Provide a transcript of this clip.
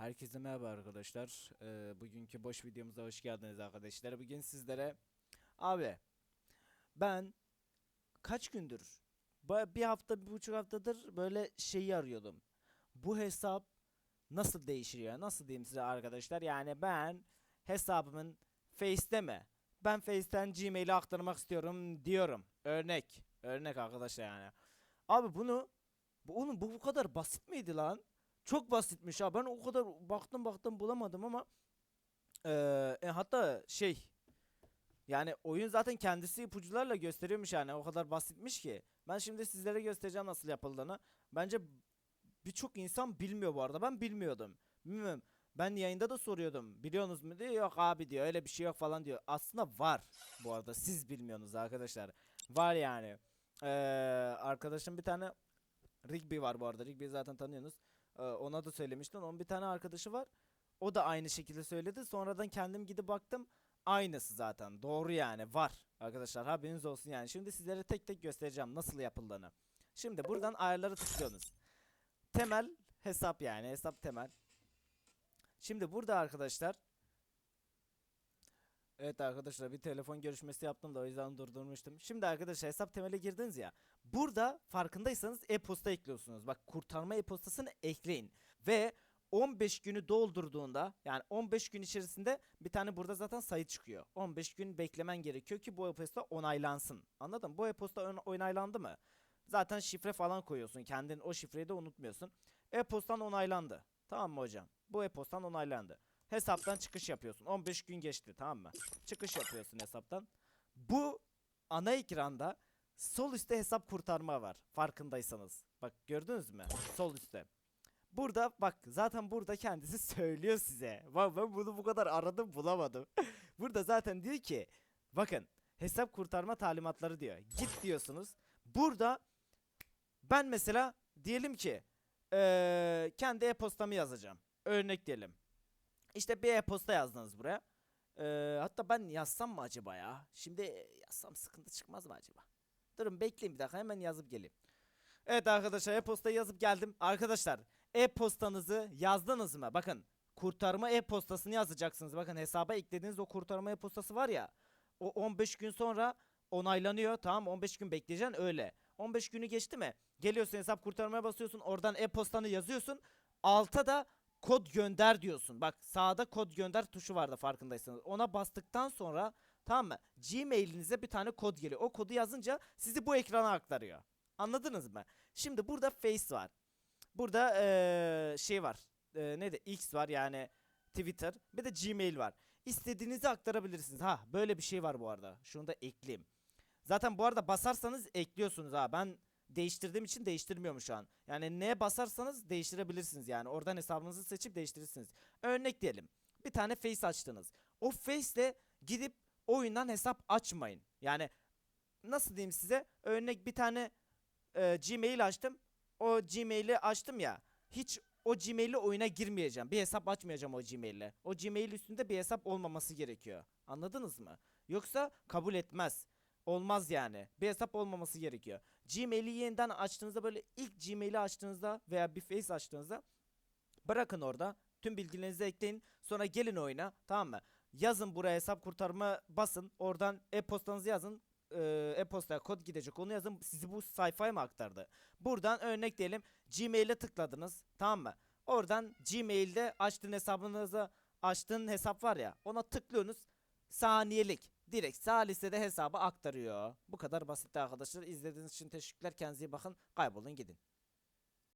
Herkese merhaba arkadaşlar. Ee, bugünkü boş videomuza hoş geldiniz arkadaşlar. Bugün sizlere abi ben kaç gündür bir hafta bir buçuk haftadır böyle şeyi arıyordum. Bu hesap nasıl değişir ya? Nasıl diyeyim size arkadaşlar? Yani ben hesabımın Face'te mi? Ben Face'ten Gmail'e aktarmak istiyorum diyorum. Örnek. Örnek arkadaşlar yani. Abi bunu bu oğlum bu bu kadar basit miydi lan? Çok basitmiş ha. Ben o kadar baktım baktım bulamadım ama eee, e, hatta şey yani oyun zaten kendisi ipucularla gösteriyormuş yani o kadar basitmiş ki. Ben şimdi sizlere göstereceğim nasıl yapıldığını. Bence birçok insan bilmiyor bu arada. Ben bilmiyordum. Bilmiyorum. Ben yayında da soruyordum. Biliyorsunuz mu diyor. Yok abi diyor. Öyle bir şey yok falan diyor. Aslında var bu arada. Siz bilmiyorsunuz arkadaşlar. Var yani. Eee arkadaşım bir tane Rigby var bu arada. Rigby'yi zaten tanıyorsunuz. Ee, ona da söylemiştim. Onun bir tane arkadaşı var. O da aynı şekilde söyledi. Sonradan kendim gidip baktım. Aynısı zaten. Doğru yani. Var. Arkadaşlar haberiniz olsun yani. Şimdi sizlere tek tek göstereceğim nasıl yapıldığını. Şimdi buradan ayarları tıklıyorsunuz. Temel hesap yani. Hesap temel. Şimdi burada arkadaşlar Evet arkadaşlar bir telefon görüşmesi yaptım da o yüzden durdurmuştum. Şimdi arkadaşlar hesap temele girdiniz ya. Burada farkındaysanız e-posta ekliyorsunuz. Bak kurtarma e-postasını ekleyin. Ve 15 günü doldurduğunda yani 15 gün içerisinde bir tane burada zaten sayı çıkıyor. 15 gün beklemen gerekiyor ki bu e-posta onaylansın. Anladın mı? Bu e-posta onaylandı mı? Zaten şifre falan koyuyorsun. Kendin o şifreyi de unutmuyorsun. E-postan onaylandı. Tamam mı hocam? Bu e-postan onaylandı. Hesaptan çıkış yapıyorsun. 15 gün geçti tamam mı? Çıkış yapıyorsun hesaptan. Bu ana ekranda sol üstte hesap kurtarma var. Farkındaysanız. Bak gördünüz mü? Sol üstte. Burada bak zaten burada kendisi söylüyor size. Bak ben bunu bu kadar aradım bulamadım. burada zaten diyor ki bakın hesap kurtarma talimatları diyor. Git diyorsunuz. Burada ben mesela diyelim ki eee, kendi e-postamı yazacağım. Örnek diyelim. İşte bir e-posta yazdınız buraya. Eee, hatta ben yazsam mı acaba ya? Şimdi yazsam sıkıntı çıkmaz mı acaba? Durun bekleyin bir dakika hemen yazıp geleyim. Evet arkadaşlar e-postayı yazıp geldim. Arkadaşlar e-postanızı yazdınız mı? Bakın kurtarma e-postasını yazacaksınız. Bakın hesaba eklediğiniz o kurtarma e-postası var ya. O 15 gün sonra onaylanıyor. Tamam 15 gün bekleyeceksin öyle. 15 günü geçti mi? Geliyorsun hesap kurtarmaya basıyorsun. Oradan e-postanı yazıyorsun. Alta da kod gönder diyorsun. Bak sağda kod gönder tuşu vardı farkındaysanız. Ona bastıktan sonra tamam mı? Gmail'inize bir tane kod geliyor. O kodu yazınca sizi bu ekrana aktarıyor. Anladınız mı? Şimdi burada Face var. Burada eee, şey var. Eee neydi? X var yani Twitter. Bir de Gmail var. İstediğinizi aktarabilirsiniz. Ha böyle bir şey var bu arada. Şunu da ekleyeyim. Zaten bu arada basarsanız ekliyorsunuz ha. Ben değiştirdiğim için değiştirmiyorum şu an. Yani neye basarsanız değiştirebilirsiniz yani. Oradan hesabınızı seçip değiştirirsiniz. Örnek diyelim. Bir tane Face açtınız. O Face'le gidip oyundan hesap açmayın. Yani nasıl diyeyim size? Örnek bir tane e, Gmail açtım. O Gmail'i açtım ya. Hiç o Gmail'le oyuna girmeyeceğim. Bir hesap açmayacağım o Gmail'le. O Gmail üstünde bir hesap olmaması gerekiyor. Anladınız mı? Yoksa kabul etmez. Olmaz yani. Bir hesap olmaması gerekiyor. Gmail'i yeniden açtığınızda böyle ilk Gmail'i açtığınızda veya bir Face açtığınızda bırakın orada. Tüm bilgilerinizi ekleyin. Sonra gelin oyuna. Tamam mı? Yazın buraya hesap kurtarma basın. Oradan e-postanızı yazın. Ee, E-postaya kod gidecek. Onu yazın. Sizi bu sayfaya mı aktardı? Buradan örnek diyelim. Gmail'e tıkladınız. Tamam mı? Oradan Gmail'de açtığın hesabınıza açtığın hesap var ya. Ona tıklıyorsunuz. Saniyelik. Direkt sağ listede hesabı aktarıyor. Bu kadar basit arkadaşlar. İzlediğiniz için teşekkürler. Kendinize iyi bakın. Kaybolun gidin.